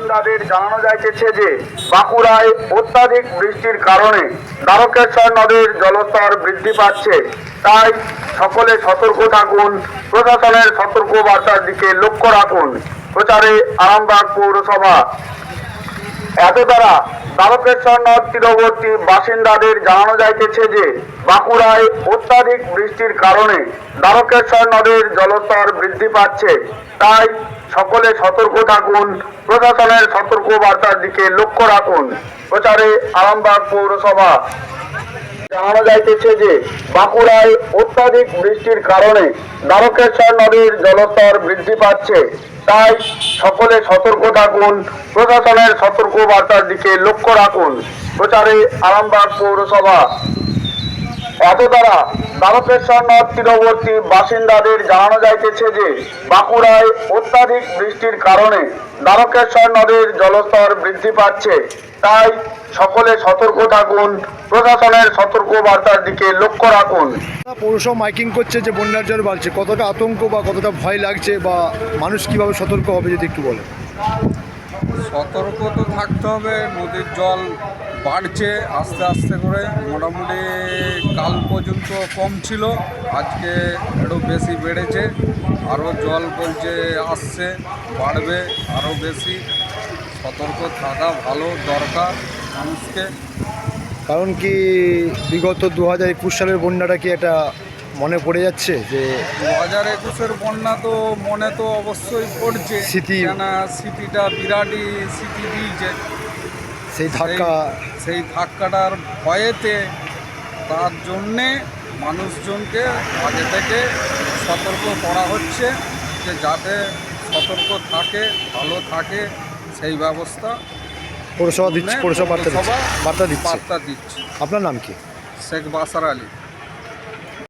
বাসিন্দাদের জানানো যাইতেছে যে বাঁকুড়ায় অত্যাধিক বৃষ্টির কারণে দ্বারকেশ্বর নদীর জলস্তর বৃদ্ধি পাচ্ছে। তাই সকলে সতর্ক থাকুন, প্রশাসনের সতর্ক বার্তার দিকে লক্ষ্য রাখুন। প্রচারে আরামবাগ পৌরসভা। এত দ্বারা দ্বারকেশ্বর নদ তীরবর্তী বাসিন্দাদের জানানো যাইতেছে যে বাঁকুড়ায় অত্যাধিক বৃষ্টির কারণে দ্বারকেশ্বর নদীর জলস্তর বৃদ্ধি পাচ্ছে। তাই সকলে সতর্ক থাকুন, প্রশাসনের সতর্ক বার্তার দিকে লক্ষ্য রাখুন। প্রচারে আরামবাগ পৌরসভা। জানানো যাইতেছে যে, বাঁকুড়ায় অত্যাধিক বৃষ্টির কারণে দ্বারকেশ্বর নদীর জলস্তর বৃদ্ধি পাচ্ছে। তাই সকলে সতর্ক থাকুন, প্রশাসনের সতর্ক বার্তার দিকে লক্ষ্য রাখুন। প্রচারে আরামবাগ পৌরসভা। এত দ্বারা দ্বারকেশ্বর নদ তীরবর্তী বাসিন্দাদের জানানো যাইতেছে যে বাঁকুড়ায় অত্যাধিক বৃষ্টির কারণে দ্বারকেশ্বর নদীর জলস্তর বৃদ্ধি পাচ্ছে। তাই সকলে সতর্ক থাকুন, প্রশাসনের সতর্ক বার্তার দিকে লক্ষ্য রাখুন। পৌরসভা মাইকিং করছে যে বন্যার জল বাড়ছে, কতটা আতঙ্ক বা কতটা ভয় লাগছে বা মানুষ কীভাবে সতর্ক হবে যদি একটু বলে সতর্ক তো থাকতে হবে, নদীর জল বাড়ছে আস্তে আস্তে করে। মোটামুটি কাল পর্যন্ত কম ছিল, আজকে একটু বেশি বেড়েছে আরও জল বলছে আসছে, বাড়বে আরও বেশি। সতর্ক থাকা ভালো দরকার মানুষকে। কারণ কি বিগত দু হাজার একুশ সালের বন্যাটা কি একটা মনে পড়ে যাচ্ছে যে দু হাজার একুশের বন্যা তো মনে তো অবশ্যই পড়ছে। স্মৃতি- কেন স্মৃতিটা বিরাটই স্মৃতি দিয়েছে। সেই ধাক্কা সেই- ধাক্কাটার ভয়েতে তার জন্যে মানুষজনকে আগে থেকে সতর্ক করা হচ্ছে যে যাতে সতর্ক থাকে ভালো থাকে সেই ব্যবস্থা পৌরসভা দিচ্ছে পৌরসভা দিচ্ছে। পৌরসভা বার্তা দিচ্ছে। বার্তা দিচ্ছে। আপনার নাম কি? শেখ বাসার আলী।